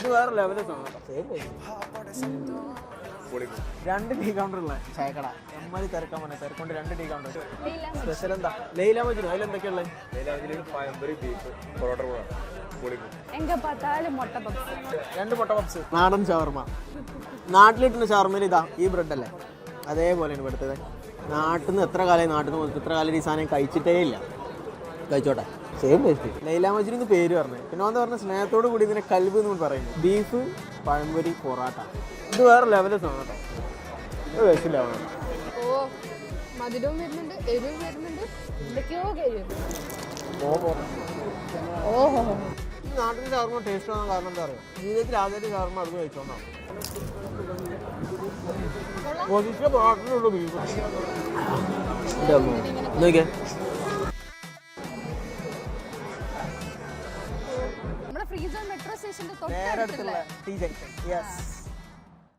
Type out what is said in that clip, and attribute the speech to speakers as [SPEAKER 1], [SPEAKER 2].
[SPEAKER 1] ഇത് വേറെ ലെവൽ രണ്ട് ടീ കൗണ്ടർ ഉള്ള ചായക്കട. എമ്മാരി തിരക്കാൻ പറഞ്ഞ തിരക്കൊണ്ട് രണ്ട് ടീ കൗണ്ടർ സ്പെഷ്യൽ എന്താ? ലൈല മജിനു
[SPEAKER 2] അതിലെന്തൊക്കെയുള്ള രണ്ട് മുട്ട പപ്സ്
[SPEAKER 1] നാടൻ ഷവർമ. നാട്ടിലിട്ടുന്ന ഷവർമയിൽ ഇതാ ഈ ബ്രെഡ് അല്ലേ? അതേപോലെയാണ് ഇവിടുത്തത്. നാട്ടിൽ നിന്ന് എത്ര കാലമായി നാട്ടിൽ നിന്ന് എത്ര കാലം ഈ സാധനം കഴിച്ചിട്ടേ ഇല്ല. കഴിച്ചോട്ടെ. സെയിം ടേസ്റ്റ് ലൈല മജുരി എന്ന് പേര് പറഞ്ഞു. പിന്നെ എന്താ പറഞ്ഞ സ്നേഹത്തോട് കൂടി ഇതിനെ കൽബ് എന്ന് പറയുന്നത് ബീഫ് പഴംപൊരി പൊറാട്ട. ഇത് വേറെ ലെവലിൽ സാധനം കേട്ടോ. ഇത് വിഷമില്ല
[SPEAKER 2] ഓ മധുരവും വരുന്നുണ്ട് എരിവും വരുന്നുണ്ട്. എന്തൊക്കെയോ കഴിയും. ഓഹോ.
[SPEAKER 1] ഈ നാട്ടിൽ ഷവർമ ടേസ്റ്റ് ആവാൻ കാരണം എന്താ പറയുക ജീവിതത്തിൽ ആദ്യമായിട്ട് ഷവർമ അടുത്ത് കഴിച്ചോണ്ടാണ് പൊതിച്ച ബീഫ്. നോക്കിയേ.
[SPEAKER 2] സോൺ മെട്രോ സ്റ്റേഷന്റെ തൊട്ടടുത്തുള്ള
[SPEAKER 1] അടുത്തുള്ള ജംഗ്ഷൻ യെസ്